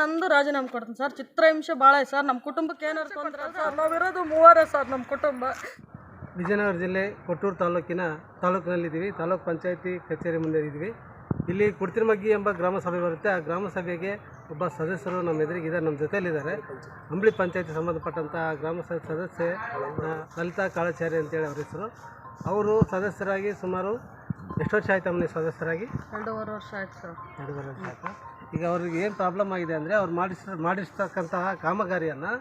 ನಂದು ರಾಜೀನಾಮೆ ಕೊಡ್ತೀನಿ ಸರ್. ಚಿತ್ರಹಿಂಸೆ ಭಾಳ ಸರ್. ನಮ್ಮ ಕುಟುಂಬಕ್ಕೆ ಏನಾರು ತೊಂದರೆ ಸರ್. ನಾವಿರೋದು ಮೂವರೇ ಸರ್ ನಮ್ಮ ಕುಟುಂಬ. ವಿಜಯನಗರ ಜಿಲ್ಲೆ ಕೊಟ್ಟೂರು ತಾಲೂಕಿನ ತಾಲೂಕಿನಲ್ಲಿದ್ದೀವಿ. ತಾಲೂಕು ಪಂಚಾಯತಿ ಕಚೇರಿ ಮುಂದೆ ಇದ್ದೀವಿ ಇಲ್ಲಿ ಕುಡ್ತಿರ್ಮಗ್ಗಿ ಎಂಬ ಗ್ರಾಮ ಸಭೆ ಬರುತ್ತೆ. ಆ ಗ್ರಾಮ ಸಭೆಗೆ ಒಬ್ಬ ಸದಸ್ಯರು ನಮ್ಮ ಎದುರಿಗಿದ್ದಾರೆ ನಮ್ಮ ಜೊತೆಯಲ್ಲಿದ್ದಾರೆ. ಅಂಬಳಿ ಪಂಚಾಯತಿ ಸಂಬಂಧಪಟ್ಟಂತಹ ಗ್ರಾಮ ಸಭೆ ಸದಸ್ಯೆ ಲಲಿತಾ ಕಾಳಾಚಾರ್ಯ ಅಂತೇಳಿ ಅವರ ಹೆಸರು. ಅವರು ಸದಸ್ಯರಾಗಿ ಸುಮಾರು ಎಷ್ಟು ವರ್ಷ ಆಯ್ತು ಅಮ್ಮನಿ ಸದಸ್ಯರಾಗಿ? ಎರಡೂವರೆ ವರ್ಷ ಆಯ್ತು ಸರ್. ಎರಡೂವರೆ ವರ್ಷ ಆಯ್ತು? ಈಗ ಅವ್ರಿಗೆ ಏನು ಪ್ರಾಬ್ಲಮ್ ಆಗಿದೆ ಅಂದರೆ ಅವ್ರು ಮಾಡಿಸ್ ಮಾಡಿಸ್ತಕ್ಕಂತಹ ಕಾಮಗಾರಿಯನ್ನು,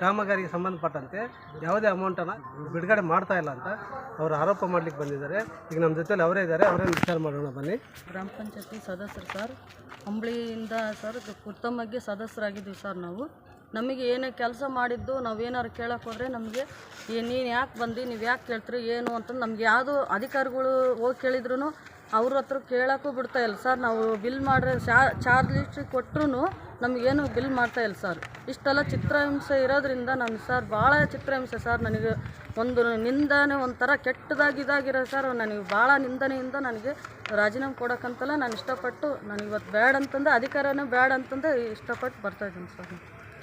ಕಾಮಗಾರಿಗೆ ಸಂಬಂಧಪಟ್ಟಂತೆ ಯಾವುದೇ ಅಮೌಂಟನ್ನು ಬಿಡುಗಡೆ ಮಾಡ್ತಾ ಇಲ್ಲ ಅಂತ ಅವರು ಆರೋಪ ಮಾಡಲಿಕ್ಕೆ ಬಂದಿದ್ದಾರೆ. ಈಗ ನಮ್ಮ ಜೊತೆಲಿ ಅವರೇ ಇದ್ದಾರೆ, ಅವರೇ ವಿಚಾರ ಮಾಡೋಣ, ಬನ್ನಿ. ಗ್ರಾಮ ಪಂಚಾಯತಿ ಸದಸ್ಯರು ಸರ್. ಅಂಬಳಿಯಿಂದ ಸರ್ ಉತ್ತಮವಾಗಿ ಸದಸ್ಯರಾಗಿದ್ದೀವಿ ಸರ್ ನಾವು. ನಮಗೆ ಏನೇ ಕೆಲಸ ಮಾಡಿದ್ದು ನಾವು ಏನಾರು ಕೇಳಕ್ಕೆ ಹೋದರೆ ನಮಗೆ, ಏ, ನೀನು ಯಾಕೆ ಬಂದು? ನೀವು ಯಾಕೆ ಕೇಳ್ತೀರಿ? ಏನು? ಅಂತ ನಮ್ಗೆ ಯಾವುದು ಅಧಿಕಾರಿಗಳು ಹೋಗಿ ಕೇಳಿದ್ರು ಅವ್ರ ಹತ್ರ ಕೇಳೋಕ್ಕೂ ಬಿಡ್ತಾ ಇಲ್ಲ. ಸರ್, ನಾವು ಬಿಲ್ ಮಾಡ್ರೆ ಚಾರ್ಜ್ ಲಿಸ್ಟ್ ಕೊಟ್ಟರು ನಮಗೇನು ಬಿಲ್ ಮಾಡ್ತಾ ಇಲ್ಲ ಸರ್. ಇಷ್ಟೆಲ್ಲ ಚಿತ್ರಹಿಂಸೆ ಇರೋದ್ರಿಂದ ನಾನು ಸರ್ ಭಾಳ ಚಿತ್ರಹಿಂಸೆ ಸರ್. ನನಗೆ ಒಂದು ನಿಂದನೆ ಒಂಥರ ಕೆಟ್ಟದಾಗಿ ಇದಾಗಿರೋ ಸರ್. ನನಗೆ ಭಾಳ ನಿಂದನೆಯಿಂದ ನನಗೆ ರಾಜೀನಾಮೆ ಕೊಡೋಕ್ಕಂತಲ್ಲ ನಾನು ಇಷ್ಟಪಟ್ಟು ನನಗೆ ಇವತ್ತು ಬೇಡ ಅಂತಂದೆ ಅಧಿಕಾರನೇ ಬೇಡ ಅಂತಂದೆ ಇಷ್ಟಪಟ್ಟು ಬರ್ತಾಯಿದ್ದೀನಿ ಸರ್.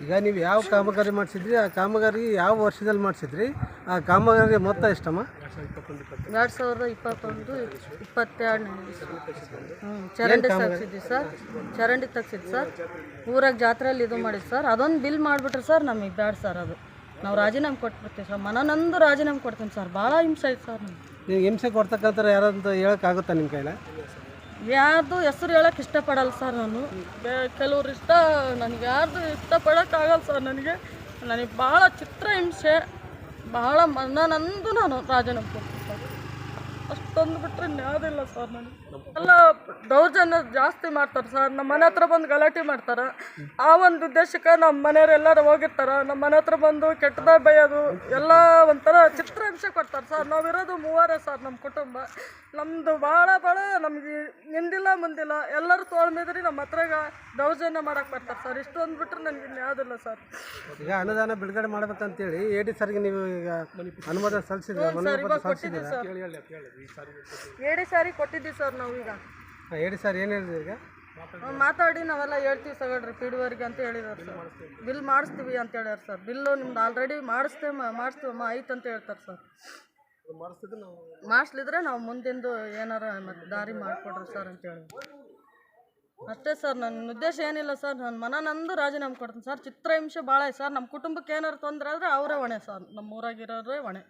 ಈಗ ನೀವು ಯಾವ ಕಾಮಗಾರಿ ಮಾಡಿಸಿದ್ರಿ ಆ ಕಾಮಗಾರಿ ಯಾವ ವರ್ಷದಲ್ಲಿ ಮಾಡಿಸಿದ್ರಿ ಆ ಕಾಮಗಾರಿ ಮೊತ್ತ ಎಷ್ಟಮ್ಮ? ಎರಡು ಸಾವಿರದ ಇಪ್ಪತ್ತೊಂದು ಇಪ್ಪತ್ತೆರಡನೇ ಹ್ಞೂ ಚರಂಡಿ ತಗ್ಸಿದ್ವಿ ಸರ್. ಚರಂಡಿ ತಗ್ಸಿದ್ವಿ ಸರ್. ಊರಾಗ ಜಾತ್ರೆಯಲ್ಲಿ ಇದು ಮಾಡಿದ್ದು ಸರ್. ಅದೊಂದು ಬಿಲ್ ಮಾಡಿಬಿಟ್ರೆ ಸರ್ ನಮಗೆ ಬ್ಯಾಡ ಸರ್ ಅದು. ನಾವು ರಾಜೀನಾಮೆ ಕೊಟ್ಬಿಡ್ತೀವಿ ಸರ್. ಮನನೊಂದು ರಾಜೀನಾಮೆ ಕೊಡ್ತೀನಿ ಸರ್. ಭಾಳ ಹಿಂಸೆ ಆಯ್ತು ಸರ್ ನಮ್ಗೆ. ಹಿಂಸೆ ಕೊಡ್ತಕ್ಕಂಥ ಯಾರಂತ ಹೇಳೋಕ್ಕಾಗುತ್ತಾ ನಿಮ್ಮ ಕೈಲ? ಯಾರ್ದು ಹೆಸರು ಹೇಳಕ್ಕೆ ಇಷ್ಟಪಡಲ್ಲ ಸರ್ ನಾನು. ಕೆಲವ್ರು ಇಷ್ಟ, ನನಗೆ ಯಾರ್ದು ಇಷ್ಟಪಡೋಕ್ಕಾಗಲ್ಲ ಸರ್ ನನಗೆ. ನನಗೆ ಭಾಳ ಚಿತ್ರ ಹಿಂಸೆ ಭಾಳ ಮನನಂದು ನಾನು ರಾಜೀನಾಮೆ ಅಷ್ಟೊಂದು ಬಿಟ್ಟರೆ ಇನ್ಯಾವುದಿಲ್ಲ ಸರ್ ನನಗೆ ಎಲ್ಲ ದೌರ್ಜನ್ಯ ಜಾಸ್ತಿ ಮಾಡ್ತಾರೆ ಸರ್. ನಮ್ಮ ಮನೆ ಹತ್ರ ಬಂದು ಗಲಾಟೆ ಮಾಡ್ತಾರೆ. ಆ ಒಂದು ಉದ್ದೇಶಕ್ಕೆ ನಮ್ಮ ಮನೆಯವ್ರು ಎಲ್ಲರೂ ಹೋಗಿರ್ತಾರೆ. ನಮ್ಮ ಮನೆ ಹತ್ರ ಬಂದು ಕೆಟ್ಟದಾಗ ಬೈಯೋದು ಎಲ್ಲ ಒಂಥರ ಚಿತ್ರಹಿಂಸೆ ಕೊಡ್ತಾರೆ ಸರ್. ನಾವಿರೋದು ಮೂವರೇ ಸರ್ ನಮ್ಮ ಕುಟುಂಬ. ನಮ್ಮದು ಭಾಳ ಭಾಳ ನಮಗೆ ನಿಂದಿಲ್ಲ ಮುಂದಿಲ್ಲ. ಎಲ್ಲರೂ ತೋಳ್ಮಿದ್ರಿ ನಮ್ಮ ಹತ್ರಾಗ ದೌರ್ಜನ್ಯ ಮಾಡಕ್ಕೆ ಬರ್ತಾರೆ ಸರ್. ಇಷ್ಟೊಂದು ಬಿಟ್ಟರೆ ನನಗೆ ಇನ್ಯಾವುದಿಲ್ಲ ಸರ್. ಈಗ ಅನುದಾನ ಬಿಡುಗಡೆ ಮಾಡ್ಬೇಕಂತೇಳಿ ಎ ಡಿ ಸರ್ಗೆ ನೀವು ಈಗ ಅನುಮೋದನೆ ಸಲ್ಲಿಸಿದ್ರೆ? ಕೊಟ್ಟಿದ್ದೀವಿ ಸರ್. ಏಡಿ ಸಾರಿ ಕೊಟ್ಟಿದ್ದೀವಿ ಸರ್ ನಾವು ಈಗ. ಹೇಳಿ ಸರ್ ಏನು ಹೇಳಿದ್ರಿ ಈಗ? ಮಾತಾಡಿ ನಾವೆಲ್ಲ ಹೇಳ್ತೀವಿ ಸಗಡ್ರಿ ಪಿಡುವರಿಗೆ ಅಂತ ಹೇಳಿದಾರೆ ಸರ್. ಬಿಲ್ ಮಾಡಿಸ್ತೀವಿ ಅಂತ ಹೇಳ್ಯಾರ ಸರ್. ಬಿಲ್ಲು ನಿಮ್ದು ಆಲ್ರೆಡಿ ಮಾಡಿಸ್ತೇವೆ ಮಾಡಿಸ್ತೀವಮ್ಮ ಐತೆ ಅಂತ ಹೇಳ್ತಾರೆ ಸರ್. ಮಾಡಿಸ್ಲಿದ್ರೆ ನಾವು ಮುಂದಿಂದು ಏನಾರ ಮತ್ತೆ ದಾರಿ ಮಾಡಿಕೊಡ್ರಿ ಸರ್ ಅಂತ ಹೇಳಿ. ಅಷ್ಟೇ ಸರ್ ನನ್ನ ಉದ್ದೇಶ ಏನಿಲ್ಲ ಸರ್. ನನ್ನ ಮನನಂದು ರಾಜೀನಾಮೆ ಕೊಡ್ತೀನಿ ಸರ್. ಚಿತ್ರಹಿಂಸೆ ಭಾಳ ಸರ್. ನಮ್ಮ ಕುಟುಂಬಕ್ಕೆ ಏನಾರು ತೊಂದರೆ ಆದರೆ ಅವರೇ ಹೊಣೆ ಸರ್. ನಮ್ಮ ಊರಾಗಿರೋರೇ ಹೊಣೆ.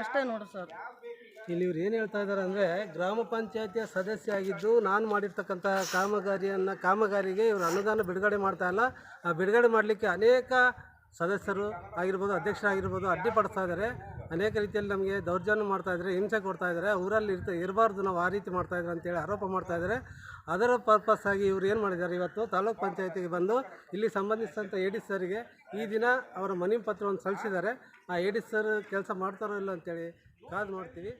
ಅಷ್ಟೇ ನೋಡಿ ಸರ್. ಇಲ್ಲಿ ಇವ್ರು ಏನು ಹೇಳ್ತಾ ಇದ್ದಾರೆ ಅಂದರೆ ಗ್ರಾಮ ಪಂಚಾಯತಿಯ ಸದಸ್ಯ ಆಗಿದ್ದು ನಾನು ಮಾಡಿರ್ತಕ್ಕಂಥ ಕಾಮಗಾರಿಯನ್ನು ಕಾಮಗಾರಿಗೆ ಇವರು ಅನುದಾನ ಬಿಡುಗಡೆ ಮಾಡ್ತಾ ಇಲ್ಲ. ಆ ಬಿಡುಗಡೆ ಮಾಡಲಿಕ್ಕೆ ಅನೇಕ ಸದಸ್ಯರು ಆಗಿರ್ಬೋದು, ಅಧ್ಯಕ್ಷರಾಗಿರ್ಬೋದು ಅಡ್ಡಿಪಡಿಸ್ತಾ ಇದ್ದಾರೆ ಅನೇಕ ರೀತಿಯಲ್ಲಿ ನಮಗೆ ದೌರ್ಜನ್ಯ ಮಾಡ್ತಾ ಇದ್ದಾರೆ ಹಿಂಸೆ ಕೊಡ್ತಾ ಇದ್ದಾರೆ ಊರಲ್ಲಿ ಇರ್ತ ಇರಬಾರ್ದು ನಾವು ಆ ರೀತಿ ಮಾಡ್ತಾ ಇದ್ದಾರೆ ಅಂತೇಳಿ ಆರೋಪ ಮಾಡ್ತಾ ಇದ್ದಾರೆ ಅದರ ಪರ್ಪಸ್ ಆಗಿ ಇವ್ರು ಏನು ಮಾಡಿದ್ದಾರೆ ಇವತ್ತು? ತಾಲೂಕ್ ಪಂಚಾಯತಿಗೆ ಬಂದು ಇಲ್ಲಿ ಸಂಬಂಧಿಸಿದಂಥ ಎ ಡಿ ಸರ್ಗೆ ಈ ದಿನ ಅವರ ಮನವಿ ಪತ್ರವನ್ನು ಸಲ್ಲಿಸಿದ್ದಾರೆ. ಆ ಎ ಡಿ ಸರ್ ಕೆಲಸ ಮಾಡ್ತಾರೋ ಇಲ್ಲ ಅಂತೇಳಿ ಕಾದು ನೋಡ್ತೀವಿ